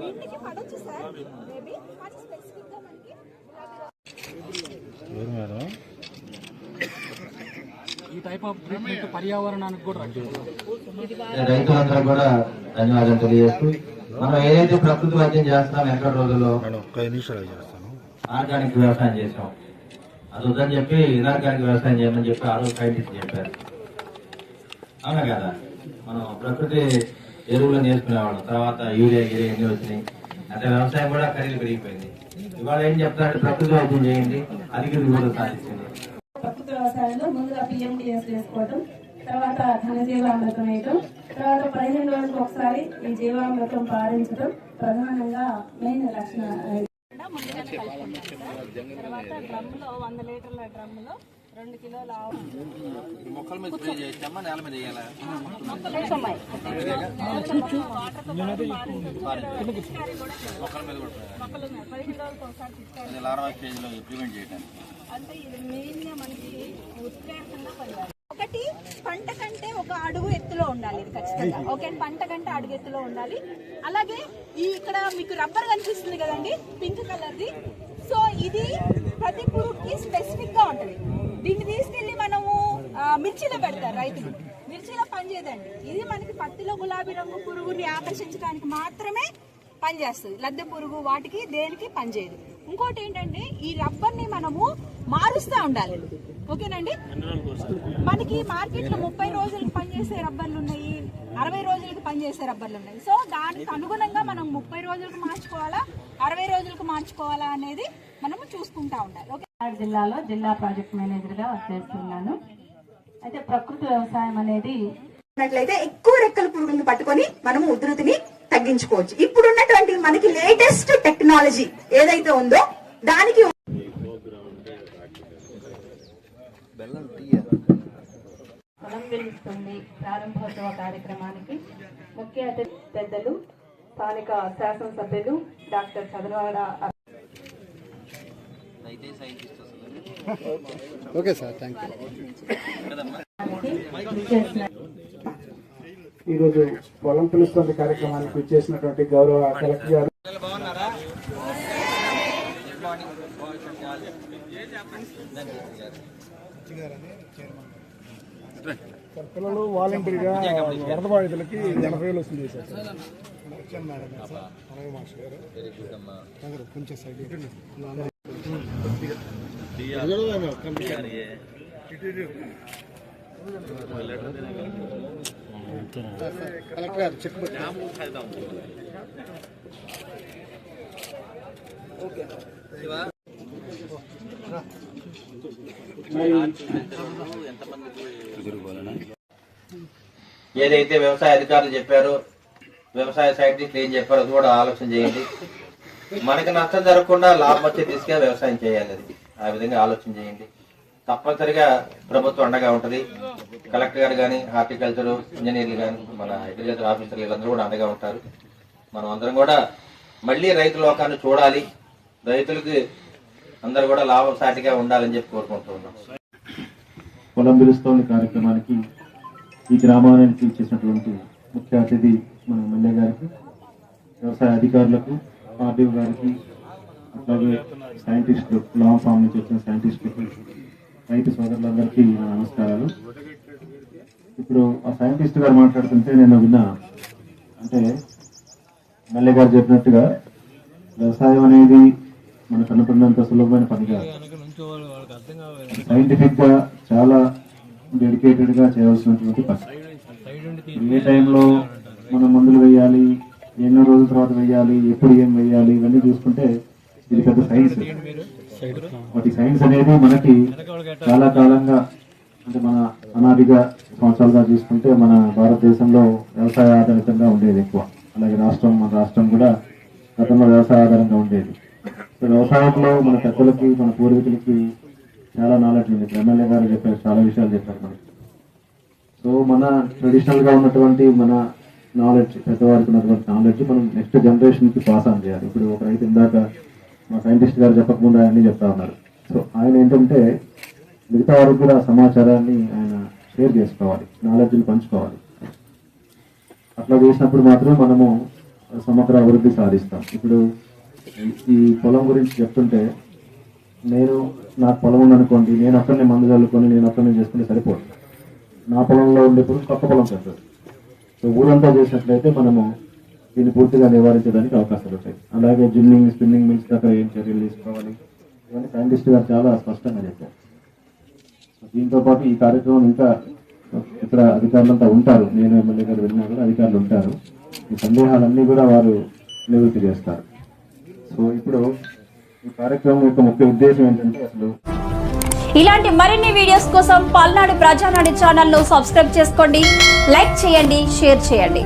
వీటికి పడొచ్చు sir maybe. కానీ మనకి ఈ టైప్ ఆఫ్ ట్రీట్మెంట్ పర్యావరణానికి కూడా రైతులందరూ కూడా ధన్యవాదాలు తెలియజేస్తూ మనం ఏదైతే ప్రకృతి వైద్యం చేస్తున్నాం వెనకటి రోజుల్లో? ఆర్గానిక్ వ్యవసాయం చేసాం అది వద్దని చెప్పి ఇనార్గానిక్ వ్యవసాయం చేయమని చెప్పి ఆ రోజు సైంటిస్ట్ చెప్పారు. అవునా కదా? మనం ప్రకృతి ఎరువులను నేర్చుకునేవాళ్ళం. తర్వాత యూరియా యూరియా అన్ని వచ్చినాయి? అంటే వ్యవసాయం కూడా ఖరీదు పెరిగిపోయింది. ఇవాళ ఏం చెప్తారంటే ప్రకృతి వైద్యం చేయండి. అధిక కూడా సాధించింది ప్రకృతి వ్యవసాయంలో ముందుగా పిఎండిఎస్ చేసుకోవడం తర్వాత ఘనజీవామృతం వేయటం తర్వాత పదిహేను రోజులకు ఒకసారి ఈ జీవామృతం పారించడం ప్రధానంగా మెయిన్ లక్షణ తర్వాత డ్రమ్లో వంద లీటర్ల డ్రమ్లో రెండు కిలోల ఆవు. మొక్కల మీద స్ప్రే నేల వేయాలా? మొక్కల కూడా చేయడానికి. అంటే ఇది మనకి ఉత్ప్రేరకంగా పడాలి. ఒకటి పంట కంటే ఒక అడుగు ఎత్తులో ఉండాలి ఇది ఖచ్చితంగా. ఓకే పంట కంటే అడుగు ఎత్తులో ఉండాలి. అలాగే ఈ ఇక్కడ మీకు రబ్బర్ కనిపిస్తుంది కదండి పింక్ కలర్ది. సో ఇది ప్రతి పురుగుకి స్పెసిఫిక్గా ఉంటది. దీన్ని తీసుకెళ్ళి మనము మిర్చిలో పెడతారు రైతులు. మిర్చిలో పనిచేయదండి ఇది మనకి పత్తిలో గులాబీ రంగు పురుగుని ఆకర్షించడానికి మాత్రమే పనిచేస్తుంది లద్దె పురుగు వాటికి దేనికి పనిచేయదు ఇంకోటి ఏంటంటే ఈ రబ్బర్ని మనము మారుస్తూ ఉండాలి. ఓకేనండి? మనకి మార్కెట్లో ముప్పై రోజులకు పనిచేసే రబ్బర్లు ఉన్నాయి అరవై రోజులకు పనిచేసే రబ్బర్లు ఉన్నాయి. సో దానికి అనుగుణంగా మనం ముప్పై రోజులకు మార్చుకోవాలా అరవై రోజులకు మార్చుకోవాలా అనేది మనము చూసుకుంటా ఉండాలి. ఓకే? జిల్లాలో జిల్లా ప్రాజెక్ట్ మేనేజర్గా చేస్తున్నాను. అయితే ప్రకృతి వ్యవసాయం అనేది ఉన్నట్లయితే ఎక్కువ రెక్కల పురుగులను పట్టుకొని మనము ఉధృతిని తగ్గించుకోవచ్చు. ఇప్పుడు ఉన్నటువంటి మనకి లేటెస్ట్ టెక్నాలజీ ఏదైతే ఉందో దానికి పొలం వెలుస్తుంది ప్రారంభోత్సవ కార్యక్రమానికి ముఖ్య అతిథి పెద్దలు స్థానిక శాసనసభ్యులు డాక్టర్ అసలు ఓకే సార్ థ్యాంక్ యూ ఈరోజు పొలం పిలుస్తుంది కార్యక్రమానికి వచ్చేసినటువంటి గౌరవ కలెక్టర్ గారు. పిల్లలు వాలంటీర్గా వరద బాధితులకి ఎనభై వేలు వస్తుంది సార్. కొంచెం సైడ్ కలెక్టర్ గారు చెక్ ఏదైతే వ్యవసాయ అధికారులు చెప్పారో వ్యవసాయ సైంటిస్టులు ఏం చెప్పారో అది కూడా ఆలోచన చేయండి. మనకి నష్టం జరగకుండా లాభం వచ్చే దిశగా వ్యవసాయం చేయాలి అది. ఆ విధంగా ఆలోచన చేయండి. తప్పనిసరిగా ప్రభుత్వం అండగా ఉంటది. కలెక్టర్ గారు కానీ హార్టికల్చర్ ఇంజనీర్లు కానీ మన అగ్రికల్చర్ ఆఫీసర్లు వీళ్ళందరూ కూడా అండగా ఉంటారు. మనం అందరం కూడా మళ్ళీ రైతు లోకాన్ని చూడాలి. రైతులకి అందరూ కూడా లాభసాటిగా ఉండాలని చెప్పి కోరుకుంటున్నాం పొలం పిలుస్తోంది కార్యక్రమానికి ఈ గ్రామానికి ఇచ్చేసినటువంటి ముఖ్య అతిథి మన ఎమ్మెల్యే గారికి వ్యవసాయ అధికారులకు ఆర్డీఓ గారికి అట్లాగే సైంటిస్టులు లా ఫామ్ నుంచి వచ్చిన సైంటిస్టులకు రైతు సోదరులందరికీ నా నమస్కారాలు. ఇప్పుడు ఆ సైంటిస్ట్ గారు మాట్లాడుతుంటే నేను విన్నా అంటే ఎమ్మెల్యే గారు చెప్పినట్టుగా వ్యవసాయం అనేది మనకు కనుకున్నంత సులభమైన పని కాదు. సైంటిఫిక్గా చాలా డెడికేటెడ్గా చేయవలసినటువంటి పని. ఏ టైంలో మనం మందులు వేయాలి ఎన్నో రోజుల తర్వాత వేయాలి ఎప్పుడు ఏం వేయాలి ఇవన్నీ చూసుకుంటే ఇది పెద్ద సైన్స్ వాటి సైన్స్ అనేది మనకి చాలా కాలంగా అంటే మన అనాదిగా సంవత్సరాలుగా చూసుకుంటే మన భారతదేశంలో వ్యవసాయ ఆధారితంగా ఉండేది ఎక్కువ. అలాగే రాష్ట్రం మన రాష్ట్రం కూడా గతంలో వ్యవసాయ ఆధారంగా ఉండేది. సో వ్యవసాయంలో మన పెద్దలకి మన పూర్వీకులకి చాలా నాలెడ్జ్ ఉంది. ఎమ్మెల్యే గారు చెప్పారు చాలా విషయాలు చెప్పారు మనకి. సో మన ట్రెడిషనల్గా ఉన్నటువంటి మన నాలెడ్జ్ పెద్దవారికి ఉన్నటువంటి నాలెడ్జ్ మనం నెక్స్ట్ జనరేషన్కి పాస్ ఆన్ చేయాలి. ఇప్పుడు ఒక రైతు ఇందాక మా సైంటిస్ట్ గారు చెప్పకుండా అన్ని చెప్తా ఉన్నారు. సో ఆయన ఏంటంటే మిగతా వారికి కూడా సమాచారాన్ని ఆయన షేర్ చేసుకోవాలి నాలెడ్జ్ని పంచుకోవాలి. అట్లా చేసినప్పుడు మాత్రం మనము సమగ్ర అభివృద్ధి సాధిస్తాం. ఇప్పుడు ఈ పొలం గురించి చెప్తుంటే నేను నా పొలం ఉందనుకోండి నేను అక్కడనే మందు చల్లుకొని నేను అక్కడనే చేసుకుంటే సరిపోదు. నా పొలంలో ఉండే పురుగు పొలం పెద్దది. సో ఊరంతా చేసినట్లయితే మనము దీన్ని పూర్తిగా నివారించడానికి అవకాశాలు ఉంటాయి. అలాగే జిల్లింగ్ స్పిన్నింగ్ మిల్స్ దగ్గర ఏం చర్యలు తీసుకోవాలి? ఇవన్నీ సైంటిస్ట్ గారు చాలా స్పష్టంగా చెప్పారు. దీంతో పాటు ఈ కార్యక్రమం ఇంకా ఇతర అధికారులంతా ఉంటారు. నేను ఎమ్మెల్యే గారు వెళ్ళినా కూడా అధికారులు ఉంటారు. ఈ సందేహాలన్నీ కూడా వారు నివృత్తి చేస్తారు. సో ఇప్పుడు ఈ కార్యక్రమం యొక్క ముఖ్య ఉద్దేశం ఏంటంటే అసలు ఇలాంటి మరిన్ని వీడియోస్ కోసం పల్నాడు ప్రజానాడు ఛానల్ను సబ్స్క్రైబ్ చేసుకోండి లైక్ చేయండి షేర్ చేయండి.